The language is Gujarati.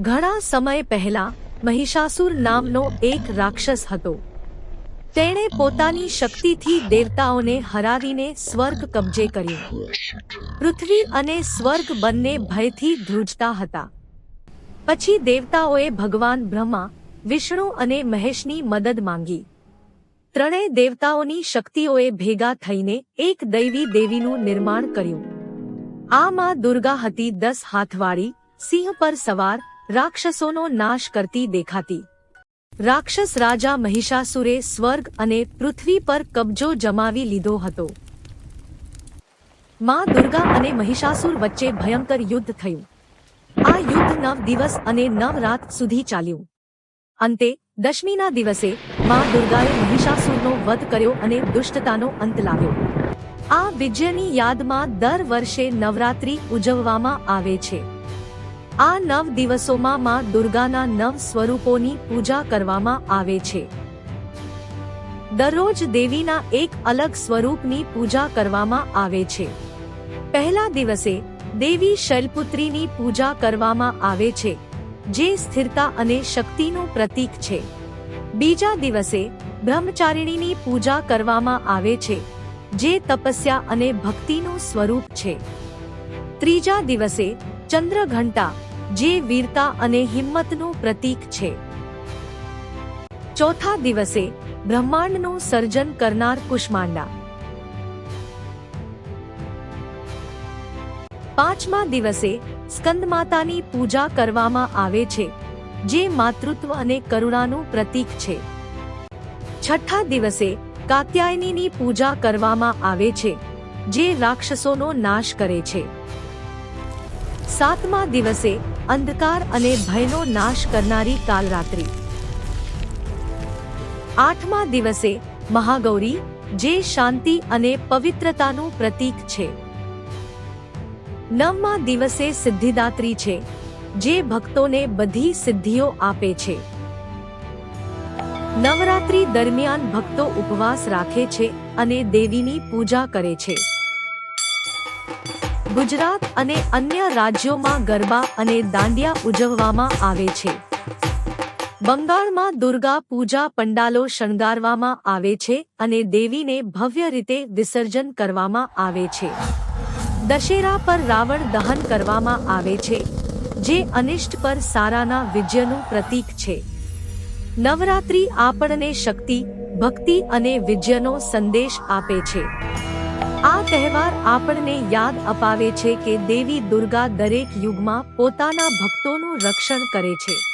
ઘણા સમય પહેલા મહિષાસુર નામનો એક રાક્ષસ હતો. તેણે પોતાની શક્તિથી દેવતાઓને હરાવીને સ્વર્ગ કબજે કર્યો. પૃથ્વી અને સ્વર્ગ બંને ભયથી ધ્રુજતા હતા. પછી દેવતાઓએ ભગવાન બ્રહ્મા, વિષ્ણુ અને મહેશની મદદ માંગી. ત્રણેય દેવતાઓની શક્તિઓએ ભેગા થઈને એક દૈવી દેવીનું નિર્માણ કર્યું. આ માં દુર્ગા હતી દસ હાથવાળી, સિંહ પર સવાર, રાક્ષસોનો નાશ કરતી દેખાતી. રાક્ષસ રાજા મહિષાસુરે સ્વર્ગ અને પૃથ્વી પર કબજો જમાવી લીધો હતો. માં દુર્ગા અને મહિષાસુર વચ્ચે ભયંકર યુદ્ધ થયું. આ યુદ્ધ નવ દિવસ અને નવ રાત સુધી ચાલ્યું. અંતે દશમીના દિવસે માં દુર્ગાએ મહિષાસુરનો વધ કર્યો અને દુષ્ટતાનો અંત લાવ્યો. આ વિજયની યાદમાં દર વર્ષે નવરાત્રિ ઉજવવામાં આવે છે. આ નવ દિવસોમાં માં દુર્ગાના નવ સ્વરૂપોની પૂજા કરવામાં આવે છે. દરરોજ દેવીના એક અલગ સ્વરૂપની પૂજા કરવામાં આવે છે. પહેલા દિવસે દેવી શૈલપુત્રીની પૂજા કરવામાં આવે છે, જે સ્થિરતા અને શક્તિનું પ્રતીક છે. બીજા દિવસે બ્રહ્મચારિણીની પૂજા કરવામાં આવે છે, જે તપસ્યા અને ભક્તિનું સ્વરૂપ છે. ત્રીજા દિવસે ચંદ્રઘંટા, જે વીરતા અને હિંમતનું પ્રતીક છે. ચોથા દિવસે બ્રહ્માંડનું સર્જન કરનાર કુષ્માંડા. પાંચમા દિવસે સ્કંદમાતાની પૂજા કરવામાં આવે છે જે માતૃત્વ અને કરુણાનું પ્રતીક છે. છઠ્ઠા દિવસે કાત્યાયનીની પૂજા કરવામાં આવે છે, જે રાક્ષસોનો નાશ કરે છે. સાતમા દિવસે અંધકાર અને ભયનો નાશ કરનારી કાલરાત્રિ. આઠમા દિવસે મહાગૌરી, જે શાંતિ અને પવિત્રતાનું પ્રતીક છે. નવમા દિવસે સિદ્ધિદાત્રી છે જે ભક્તોને બધી સિદ્ધિઓ આપે છે. નવરાત્રી દરમિયાન ભક્તો ઉપવાસ રાખે છે અને દેવીની પૂજા કરે છે. ગુજરાત અને અન્ય રાજ્યોમાં ગરબા અને દાંડિયા ઉજવવામાં આવે છે. બંગાળમાં દુર્ગા પૂજા પંડાલો શણગારવામાં આવે છે અને દેવીને ભવ્ય રીતે વિસર્જન કરવામાં આવે છે. દશેરા પર રાવણ દહન કરવામાં આવે છે. જે અનિષ્ટ પર સારાના વિજયનું પ્રતીક છે. નવરાત્રી આપણને શક્તિ, ભક્તિ અને વિજયનો સંદેશ આપે છે. આ તહેવાર આપણને યાદ અપાવે છે કે દેવી દુર્ગા દરેક યુગમાં પોતાના ભક્તોનું રક્ષણ કરે છે.